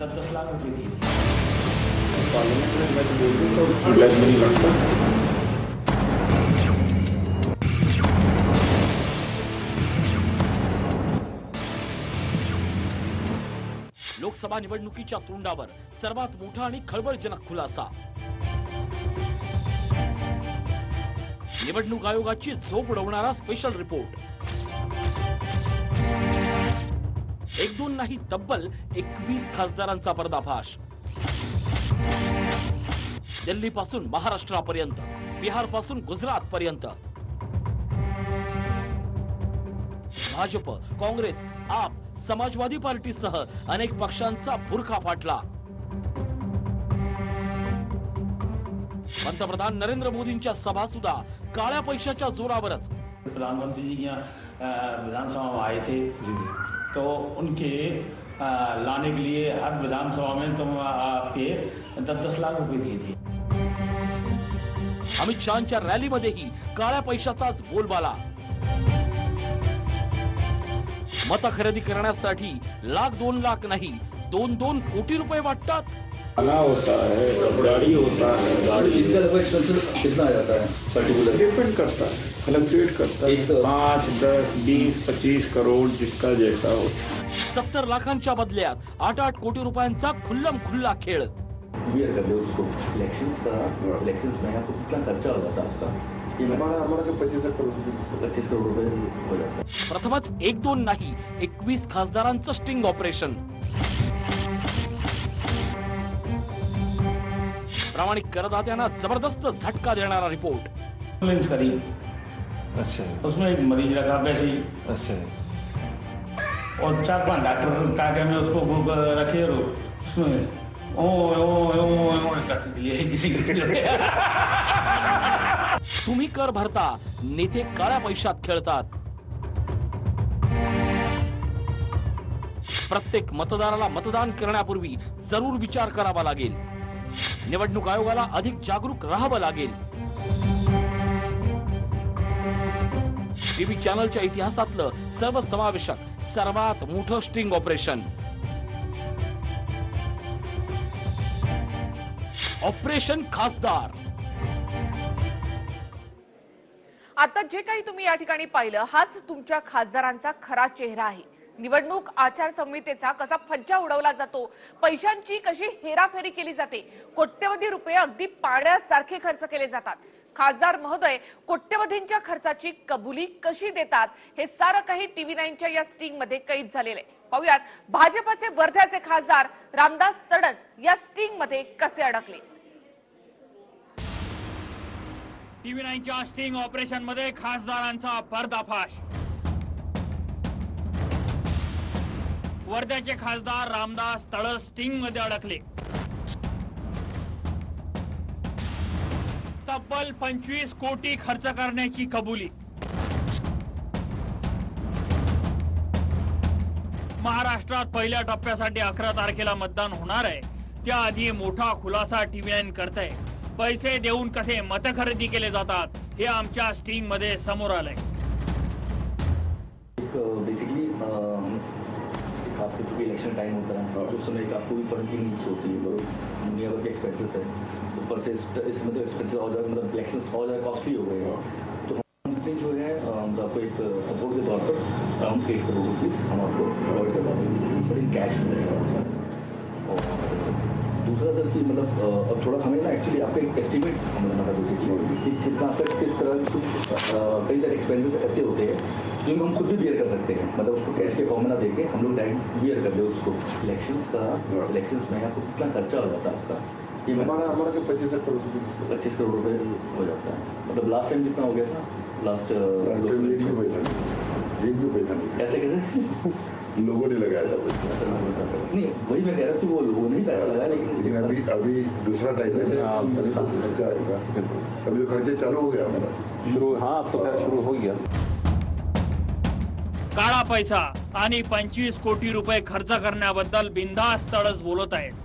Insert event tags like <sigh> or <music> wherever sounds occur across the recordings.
दस दस लाख रुपए की तो लोकसभा निवडणुकीच्या तोंडावर सर्वात मोठा आणि खळबळजनक खुलासा निवडणूक आयोगाची झोप उडवणारा स्पेशल रिपोर्ट एक दोन नाही तब्बल एकवीस खासदारांचा पर्दाफाश पासून महाराष्ट्रापर्यंत पासून गुजरात पर्यंत भाजप काँग्रेस आप समाजवादी पार्टीसह अनेक पक्षांचा भुरखा फाटला पंतप्रधान नरेंद्र मोदींच्या सभा सुद्धा काळ्या पैशाच्या जोरावरच प्रधानमंत्री जी विधानसभा तो उनके लाने के लिए हर विधानसभा में तुम आपके दस दस लाख रुपये दिए थे अमित शहाच्या रॅलीमध्येही काळ्या पैशाचाच बोलबाला मत खरेदी करण्यासाठी लाख दोन लाख नाही दोन दोन कोटी रुपये वाटतात खाना होता है गाड़ी होता है गाड़ी इनका कितना आ जाता है पर्टिकुलर डिपेंड करता है फ्लक्चुएट करता है पाँच दस बीस पच्चीस करोड़ जिसका जैसा हो सत्तर लाखांच्या बदल्यात आठ आठ कोटी रुपयांचा खुल्लम खुल्ला खेळ क्लियर उसको का में कितना खर्चा हो जाता प्रथमच एक दोन नाही एकवीस खासदारांचं स्टिंग ऑपरेशन प्रामाणिक करदात्यांना जबरदस्त झटका देणारा रिपोर्ट अच्छा उसमें एक मरीज रखा पैसे अच्छा और चार पांच डॉक्टर का क्या मैं उसको रखे और उसमें ओ ओ ओ ओ करती थी यही किसी तुम्ही कर भरता नेते काळ्या पैशात खेळतात प्रत्येक मतदाराला मतदान करण्यापूर्वी जरूर विचार करावा लागेल निवडणूक आयोगाला अधिक जागरूक राहावं लागेल टीव्ही चॅनलच्या इतिहासातलं सर्व समावेशक सर्वात मोठं स्टिंग ऑपरेशन ऑपरेशन खासदार आता जे काही तुम्ही या ठिकाणी पाहिलं हाच तुमच्या खासदारांचा खरा चेहरा आहे निवडणूक आचारसंहितेचा कसा फज्जा उडवला जातो पैशांची कशी हेराफेरी केली जाते कोट्यवधी रुपये अगदी पाण्यासारखे खर्च केले जातात खासदार महोदय कोट्यवधींच्या खर्चाची कबुली कशी देतात हे सारं काही टीव्ही नाईनच्या या स्टिंग मध्ये कैद झालेले पाहुयात भाजपचे वर्ध्याचे खासदार रामदास तडस या स्टिंग मध्ये कसे अडकले टीव्ही नाईनच्या स्टिंग ऑपरेशन मध्ये खासदारांचा पर्दाफाश वर्ध्याचे खासदार रामदास तडस स्टिंग मध्ये अडकले तब्बल पंचवीस कोटी खर्च करण्याची कबुली महाराष्ट्रात पहिल्या टप्प्यासाठी अकरा तारखेला मतदान होणार आहे त्याआधी मोठा खुलासा टीव्हीएन नाईन करत आहे पैसे देऊन कसे मत खरेदी केले जातात हे आमच्या स्टिंग मध्ये समोर आलंय बेसिकली आपको चूंकि इलेक्शन टाइम होता है उस समय आपको भी फंडिंग नीड्स होती है बरोबर दुनिया भर के एक्सपेंसेस है ऊपर से इस मतलब एक्सपेंसिस और ज़्यादा मतलब इलेक्शन और ज़्यादा कॉस्टली हो गए हैं तो कंपनी जो है मतलब आपको एक सपोर्ट uh, के तौर पर अराउंड एट करोड़ रुपीज़ हम आपको प्रोवाइड करवा देंगे कैश मिलेगा और दूसरा सर कि मतलब uh, अब थोड़ा हमें ना एक्चुअली आपका एक एस्टिमेट समझना था जैसे कि कितना सर किस तरह कुछ uh, कई सारे एक्सपेंसेस ऐसे होते हैं जो हम खुद भी बियर कर सकते हैं मतलब उसको कैश के फॉर्मूला दे के हम लोग डायरेक्ट बियर कर दे उसको इलेक्शंस का इलेक्शंस हाँ। में आपको कितना खर्चा हो जाता है आपका हमारा हमारा के पच्चीस करोड़ रुपये पच्चीस करोड़ रुपये हो जाता है मतलब लास्ट टाइम कितना हो गया था लास्ट uh, कैसे कैसे <laughs> लोगों ने लगाया था पैसा नहीं वही मैं कह रहा हूँ वो लोगों ने पैसा लगाया लेकिन अभी अभी दूसरा टाइम है खर्चा हाँ, अभी तो खर्चे चालू हो गया हमारा शुरू हाँ अब तो खैर शुरू हो गया काळा पैसा आणि पंचवीस कोटी रुपये खर्च करण्याबद्दल बिनधास्त तळस बोलत आहेत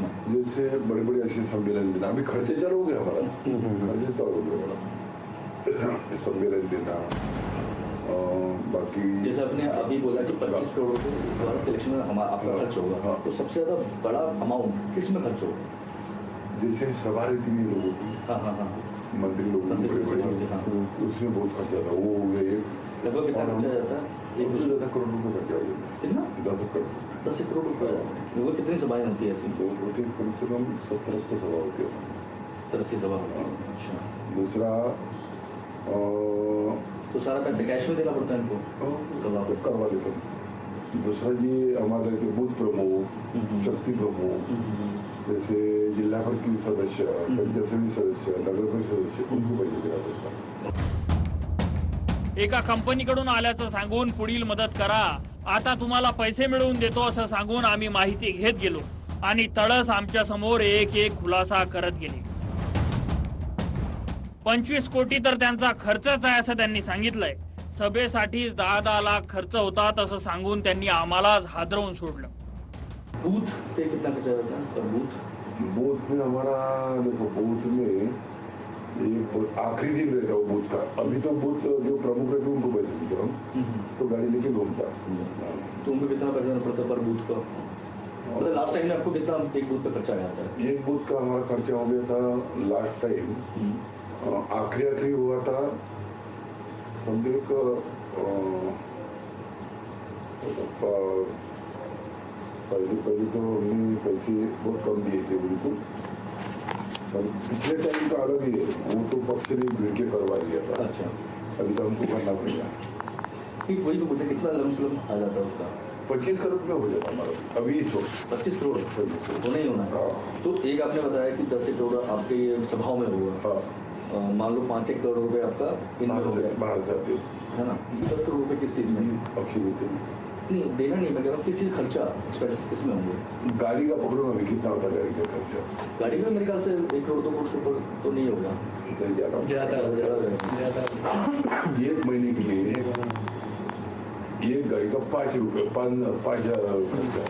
हाँ। जैसे बड़े बड़े ऐसे सम्मेलन लेना अभी खर्चे चल हो गए हमारा खर्चे तौर हो गए सम्मेलन लेना बाकी जैसे आपने अभी बोला कि 25 हाँ। करोड़ को इलेक्शन में हमारा आपका हाँ। खर्च होगा हाँ। तो सबसे ज़्यादा बड़ा अमाउंट किस में खर्च होगा जैसे सवार रहती है लोगों की हाँ हाँ हाँ मंदिर लोग उसमें बहुत खर्चा था वो हो गया एक लगभग कितना खर्चा जाता है एक दस करोड़ रुपये खर्चा हो जाता है दस करोड़ दस करोड़ रुपया वो कितनी सभाएं होती है ऐसी दो कम से कम सत्तर अस्सी सभा होती है सत्तर सभा तो सारा पैसा कैश में देना पड़ता करवा देता दुसरा जी हमारे बुद्ध प्रमुख शक्ति प्रभु जैसे जिल्हा सदस्य पंचायत सदस्य नगर सदस्य है एका कंपनीकडून आल्याचं सांगून पुढील मदत करा आता तुम्हाला पैसे मिळवून देतो असं सांगून आम्ही माहिती घेत गेलो आणि तळस आमच्या समोर एक एक खुलासा करत गेले पंचवीस कोटी तर त्यांचा खर्चच आहे असं त्यांनी सांगितलंय सभेसाठी दहा दहा लाख खर्च होतात असं सांगून त्यांनी आम्हालाच हादरवून सोडलं बूथ बूथ आखिरी दिन रहता वो बूथ का अभी तो बूथ जो प्रमुख रहते उनको पैसे देते हम हम्म। तो गाड़ी लेके घूमता तुमको तो कितना पैसा पड़ता पर बूथ का मतलब लास्ट हाँ। टाइम में आपको कितना एक बूथ पे खर्चा आया था एक बूथ का हमारा खर्चा हो गया था लास्ट टाइम हम्म। आखिरी आखिरी हुआ था समझो पहले पहले तो हमने पैसे बहुत कम दिए थे बिल्कुल पिछले टाइम का अलग ही है वो तो पक्ष ने भिड़ के करवा दिया था अच्छा अभी तो हमको करना पड़ेगा वही तो मुझे कितना लमसलम आ जाता उसका पच्चीस करोड़ में हो जाता हमारा अभी इस वक्त पच्चीस करोड़ तो नहीं होना है हाँ। तो एक आपने बताया कि दस एक करोड़ आपके ये सभाओं में हुआ हाँ। मान लो पाँच एक करोड़ रुपये आपका इनमें हो गया बाहर से है ना दस करोड़ रुपये किस चीज़ में अक्षय नहीं देना नहीं मैं कह रहा हूँ किसी खर्चा इसमें होंगे गाड़ी का पकड़ो अभी कितना होता है गाड़ी का खर्चा गाड़ी में मेरे ख्याल से एक करोड़ दो करोड़ से ऊपर तो नहीं होगा एक महीने के लिए एक गाड़ी का पाँच रुपये पाँच पाँच हजार खर्चा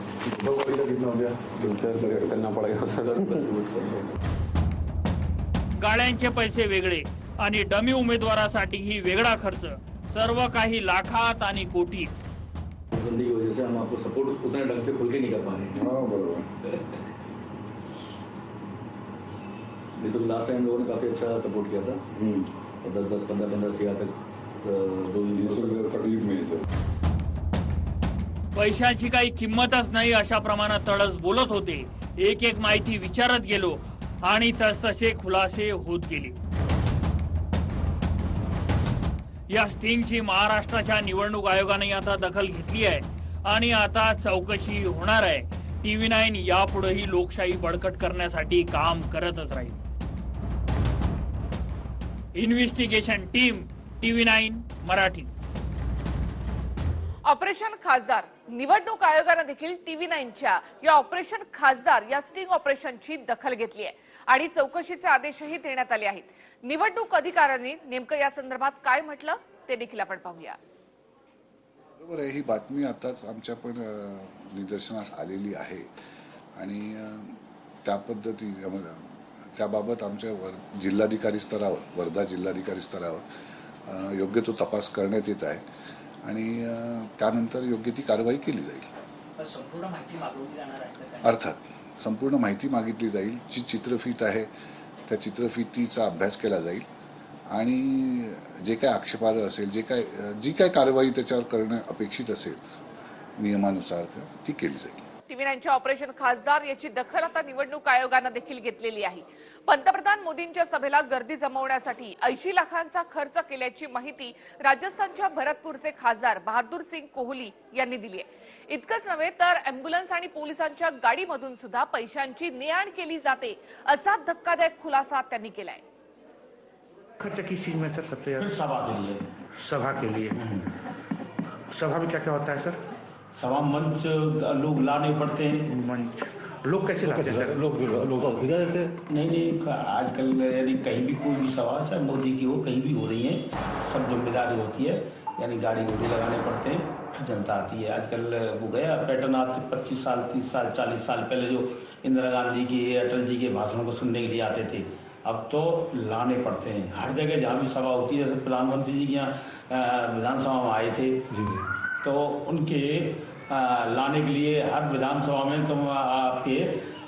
दो गाड़ी का कितना हो गया दो करना पड़ेगा सात सदर गाड्यांचे पैसे वेगड़े आणि डमी ही वेगळा खर्च सर्व काही लाखात आणि कोटीत धुंधी की वजह से हम आपको सपोर्ट उतने ढंग से खुल के नहीं कर पा रहे हाँ बराबर तो लास्ट टाइम लोगों ने काफ़ी अच्छा सपोर्ट किया था और दस दस पंद्रह पंद्रह सीआ तक दो तकलीफ में था पैशाची काही किंमतच नाही अशा प्रमाणात तडस बोलत होते एक एक माहिती विचारत गेलो आणि तस तसे खुलासे होत गेले या स्टिंगची महाराष्ट्राच्या निवडणूक आयोगाने आता दखल घेतली आहे आणि आता चौकशी होणार आहे टीव्ही नाईन यापुढेही लोकशाही बळकट करण्यासाठी काम करतच राहील investigation team TV nine Marathi operation खासदार निवडणूक आयोगानं देखील टीव्ही नाईनच्या या ऑपरेशन खासदार या स्टिंग ऑपरेशनची दखल घेतली आहे आणि चौकशीचे आदेशही देण्यात आले आहेत निवडणूक अधिकाऱ्यांनी नेमकं या संदर्भात काय म्हटलं ते देखील आपण पाहूया बरोबर आहे ही बातमी आताच आमच्या पण निदर्शनास आलेली आहे आणि त्या पद्धती त्याबाबत आमच्या वर जिल्हाधिकारी स्तरावर वर्धा जिल्हाधिकारी स्तरावर योग्य तो तपास करण्यात येत आहे आणि त्यानंतर योग्य ती कारवाई केली जाईल अर्थात संपूर्ण माहिती मागितली जाईल जी चित्रफित आहे त्या चित्रफितीचा अभ्यास केला जाईल आणि जे काय आक्षेपार्ह असेल जे काय जी काय कारवाई त्याच्यावर करणं अपेक्षित असेल नियमानुसार ती केली जाईल ऑपरेशन खासदार याची दखल आता निवडणूक आयोगानं देखील घेतलेली आहे पंतप्रधान मोदींच्या सभेला गर्दी जमवण्यासाठी ऐंशी लाखांचा खर्च केल्याची माहिती राजस्थानच्या भरतपूरचे खासदार बहादूर सिंग कोहली यांनी दिली आहे इतकंच नव्हे तर अँब्युलन्स आणि पोलिसांच्या गाडीमधून सुद्धा पैशांची ने केली जाते असा धक्कादायक खुलासा त्यांनी केलाय खर्चा किस चीज़ में सर सबसे ज़्यादा सभा के लिए सभा के लिए सभा में क्या क्या होता है सर सभा मंच लोग लाने पड़ते हैं मंच लोग कैसे लाते हैं सर लोग लोग हैं नहीं नहीं आजकल यानी कहीं भी कोई भी सभा चाहे मोदी की हो कहीं भी हो रही है सब जिम्मेदारी होती है यानी गाड़ी घोड़े लगाने पड़ते हैं जनता आती है आजकल वो गया पैटर्न आते पच्चीस साल तीस साल चालीस साल पहले जो इंदिरा गांधी के अटल जी के भाषणों को सुनने के लिए आते थे अब तो लाने पड़ते हैं हर जगह जहाँ भी सभा होती है जैसे प्रधानमंत्री जी के यहाँ विधानसभा में आए थे जी तो उनके आ, लाने के लिए हर विधानसभा में तुम तो, आपके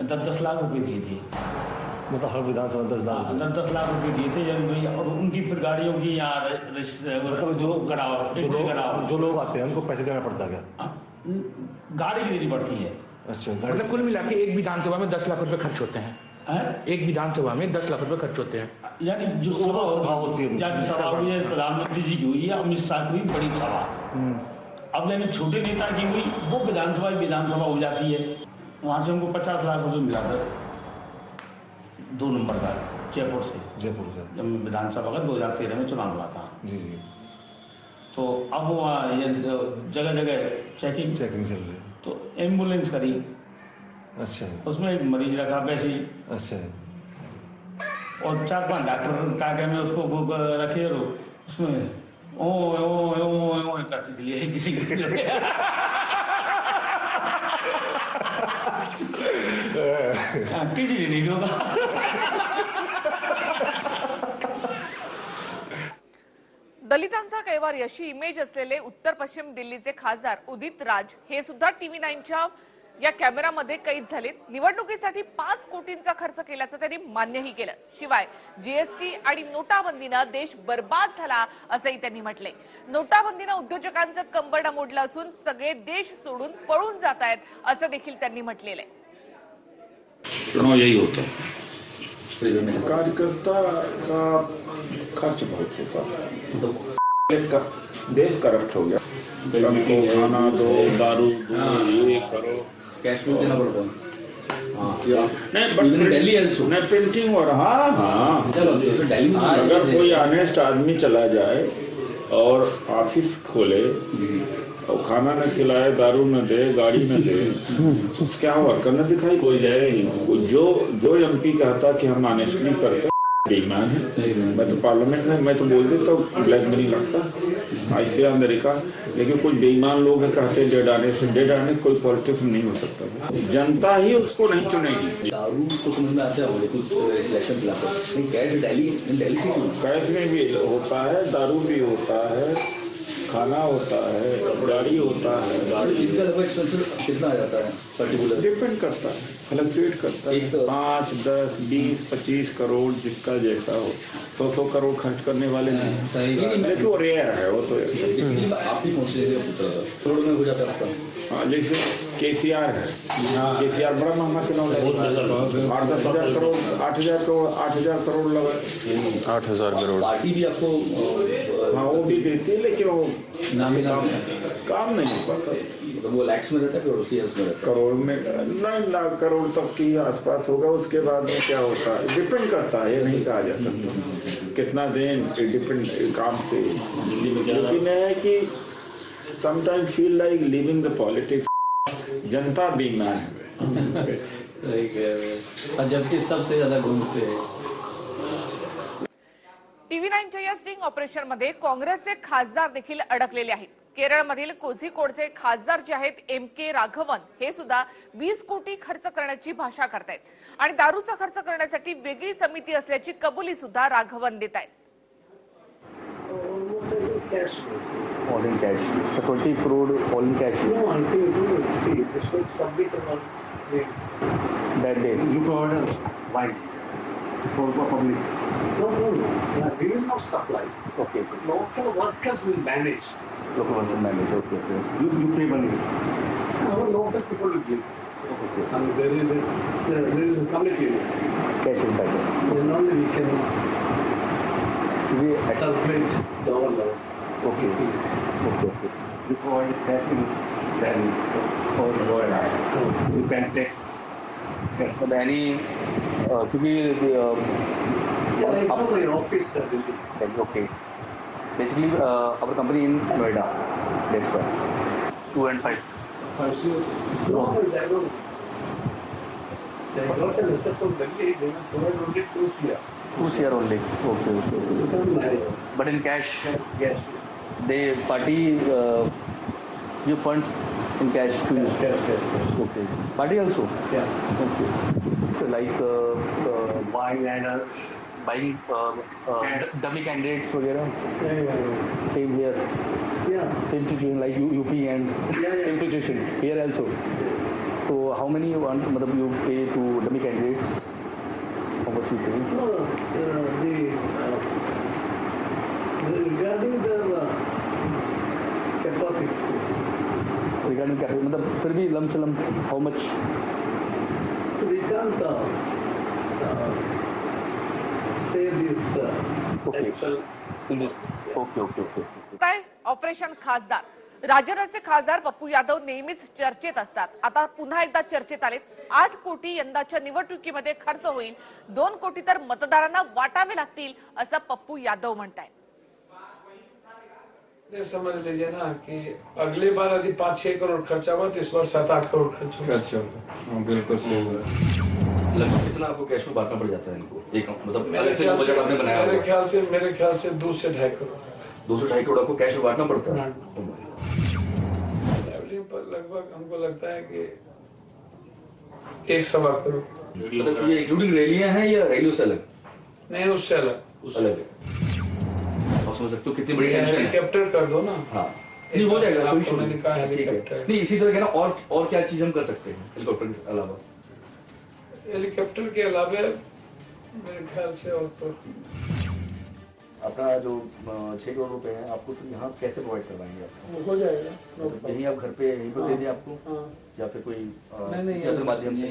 दस दस लाख रुपए दिए थे मतलब हर विधानसभा दस लाख हाँ, दस दस लाख रुपए दिए थे और उनकी फिर गाड़ियों की यहाँ मतलब जो कराओ जो लोग जो लोग आते हैं उनको पैसे देना पड़ता है क्या गाड़ी की देनी पड़ती है अच्छा मतलब कुल मिला के एक विधानसभा में दस लाख रुपए खर्च होते हैं एक विधानसभा में दस लाख रुपए खर्च होते हैं यानी जो सभा होती है सभा हुई है प्रधानमंत्री जी की हुई है अमित शाह की बड़ी सभा हम्म। अब यानी छोटे नेता की हुई वो विधानसभा विधानसभा हो जाती है वहां से उनको पचास लाख रुपए मिला था दो नंबर का जयपुर से जयपुर से जब विधानसभा का दो हज़ार तेरह में चुनाव हुआ था जी जी तो अब वहाँ ये जगह जगह चेकिंग चेकिंग चल रही तो एम्बुलेंस करी अच्छा उसमें मरीज रखा पैसे अच्छा और चार पांच डॉक्टर का क्या में उसको रखे रो उसमें ओ ओ ओ ओ ओ करती चली किसी के लिए हाँ, किसी ने नहीं दलितांचा कैवारी अशी इमेज असलेले उत्तर पश्चिम दिल्लीचे खासदार उदित राज हे सुद्धा टीव्ही नाईनच्या या कॅमेरामध्ये कैद झालेत निवडणुकीसाठी पाच कोटींचा खर्च केल्याचं त्यांनी मान्यही केलं शिवाय जीएसटी आणि नोटाबंदीनं देश बर्बाद झाला असंही त्यांनी म्हटलंय नोटाबंदीनं उद्योजकांचं कंबरडं मोडलं असून सगळे देश सोडून पळून जात आहेत असं देखील त्यांनी म्हटलेलं आहे देश करप्ट हो गया दारू करो कैश में देना पड़ता है प्रिंटिंग हो रहा हाँ, हाँ अगर कोई ऑनेस्ट आदमी चला जाए और ऑफिस खोले हम्म। और खाना न खिलाए दारू न दे गाड़ी न दे क्या वर्कर न दिखाई कोई जाएगा नहीं जो जो एम पी कहता कि हम ऑनेस्टली करते बेईमान है मैं तो पार्लियामेंट में मैं तो बोल देता हूँ ब्लैक मनी लगता ऐसे अमेरिका लेकिन कुछ बेईमान लोग है कहते हैं डेड आने से डेड आने कोई पॉलिटिक्स नहीं हो सकता जनता ही उसको नहीं चुनेगी दारू को समझ में आता है इलेक्शन कैश में भी होता है दारू भी होता है खाना होता है गाड़ी होता है गाड़ी कितना आ जाता है पर्टिकुलर डिपेंड करता है फ्लक्चुएट करता है तो- पांच दस बीस पच्चीस करोड़ जिसका जैसा हो सौ सौ करोड़ खर्च करने वाले हाँ, नहीं सही लेकिन वो रेयर है वो तो-, तो आप ही पहुंचे तो हो जाता है हाँ जैसे के सी आर है के सी आर बड़ा महंगा चुनाव आठ दस हजार करोड़ आठ हजार करोड़ आठ हजार करोड़ लगा आठ हजार करोड़ भी आपको मुक्ति देती है लेकिन वो नाम नाम काम नहीं हो पाता वो लैक्स में रहता है सीएस में रहता करोड़ में नहीं लाख करोड़ तक की आसपास होगा उसके बाद में क्या होता है डिपेंड करता है नहीं कहा जा सकता कितना दें डिपेंड काम से लेकिन है कि sometime feel like living the politics जनता बीमार है जबकि सबसे ज्यादा घूमते हैं नाईनच्या या स्टिंग ऑपरेशनमध्ये काँग्रेसचे खासदार देखील अडकलेले आहेत केरळमधील कोझिकोडचे खासदार जे आहेत एम के राघवन हे सुद्धा वीस कोटी खर्च करण्याची भाषा करतायत आणि दारूचा खर्च करण्यासाठी वेगळी समिती असल्याची कबुली सुद्धा राघवन देत आहेत All no, no, no. We will not supply. Okay. okay. Local workers will manage. Local workers will manage. Okay. okay. You, you pay money. Our local people will give. Okay. And is, there, there is a committee. Cash is better. Then only we can we circulate the whole level. Okay. Okay. okay. You provide cash in then or lower. You can test. Yes. But any, uh, to be the, uh, okay. Basically, uh, our company in Noida. That's why. Two and five. two CR. only. Okay, okay. But in cash. Cash. They party uh, your funds in cash to cash, cash, cash, cash. Okay. Party also. Yeah. Okay. So like uh, uh, buying and. Uh, buying uh, yes. dummy candidates वगैरह yeah, yeah. same here yeah same situation like U, UP and yeah, same situations here also so how many you want मतलब you pay to dummy candidates how much you pay no, uh, the, uh, regarding their uh, capacity regarding capacity मतलब फिर भी लम से लम how much so we can't uh, uh, काय operation खासदार राजनाचे खासदार पप्पू यादव नेहमीच चर्चेत असतात आता पुन्हा एकदा चर्चेत आले आठ कोटी यंदाच्या निवडणुकीमध्ये खर्च होईल दोन कोटी तर मतदारांना वाटावे लागतील असं पप्पू यादव आहेत समझ समजले ना की अगले बार आधी पाच छे करोड़ खर्चा हुआ सात आठ करोड़ खर्च खर्च हो, मतलब कितना आपको कैश में बांटना पड़ जाता है इनको एक मतलब मेरे ख्याल से आपने बनाया मेरे ख्याल से मेरे ख्याल से दो से ढाई करोड़ दो से ढाई करोड़ आपको कैश में बांटना पड़ता है लगभग हमको लगता है कि एक सवा करोड़ मतलब ये इंक्लूडिंग रैलियां हैं या रैलियों से अलग नहीं उससे अलग उससे अलग आप समझ सकते हो कितनी बड़ी टेंशन है कर दो ना हाँ नहीं हो जाएगा कोई नहीं इसी तरह ना और और क्या चीज हम कर सकते हैं हेलीकॉप्टर के अलावा हेलीकॉप्टर के अलावा मेरे ख्याल से और तो अपना जो छः करोड़ रुपए है आपको तो यहाँ कैसे प्रोवाइड करवाएंगे आपको हो जाएगा यहीं तो आप घर पे यहीं पर दे दें हाँ, आपको हाँ। या फिर कोई नहीं माध्यम से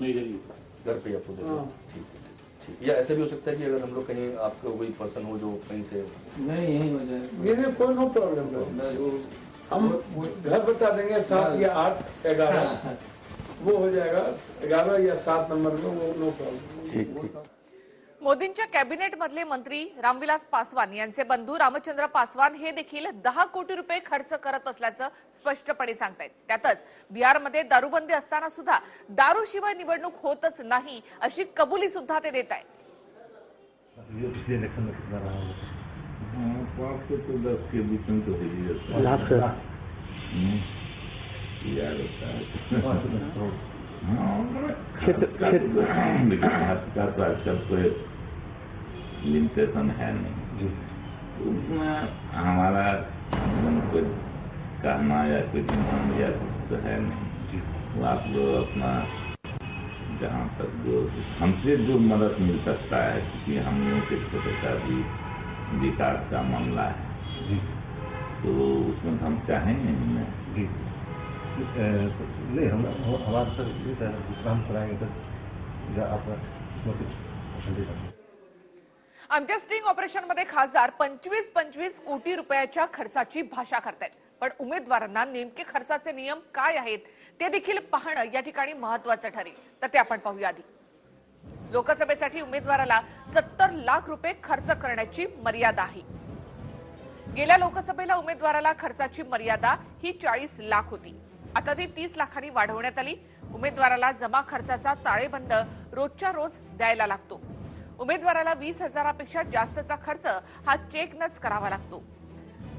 नहीं घर पे आपको दे हाँ। ठीक है या ऐसे भी हो सकता है कि अगर हम लोग कहीं आपको कोई पर्सन हो जो कहीं से नहीं यही मेरे कोई नो प्रॉब्लम हम घर बता देंगे सात या आठ ग्यारह वो हो जाएगा ग्यारह या सात नंबर में वो नो प्रॉब्लम मोदींच्या कॅबिनेट मधले मंत्री रामविलास पासवान यांचे बंधू रामचंद्र पासवान हे देखील दहा कोटी रुपये खर्च करत असल्याचं स्पष्टपणे सांगतायत त्यातच बिहारमध्ये दारूबंदी असताना सुद्धा दारू शिवाय निवडणूक होतच नाही अशी कबुली सुद्धा ते देत आहेत लिमिटेशन है नहीं उसमें हमारा कोई कहना या कोई डिमांड या कुछ तो है नहीं वो आप लोग अपना जहाँ तक जो हमसे जो मदद मिल सकता है क्योंकि हम लोगों के छोटे का भी विकास का मामला है तो उसमें हम चाहेंगे नहीं सर आमच्या स्टिंग ऑपरेशनमध्ये खासदार पंचवीस पंचवीस कोटी रुपयाच्या खर्चाची भाषा करतायत पण उमेदवारांना नेमके खर्चाचे नियम काय आहेत ते देखील पाहणं या ठिकाणी महत्वाचं ठरेल तर ते आपण पाहूया आधी लोकसभेसाठी उमेदवाराला सत्तर लाख रुपये खर्च करण्याची मर्यादा आहे गेल्या लोकसभेला उमेदवाराला खर्चाची मर्यादा ही चाळीस लाख होती आता ती तीस लाखांनी वाढवण्यात आली उमेदवाराला जमा खर्चाचा ताळेबंद रोजच्या रोज द्यायला लागतो उमेदवाराला वीस हजारापेक्षा जास्तचा खर्च हा चेकनच करावा लागतो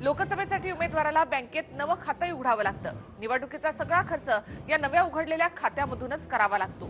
लोकसभेसाठी उमेदवाराला बँकेत नवं खातं उघडावं लागतं निवडणुकीचा सगळा खर्च या नव्या उघडलेल्या खात्यामधूनच करावा लागतो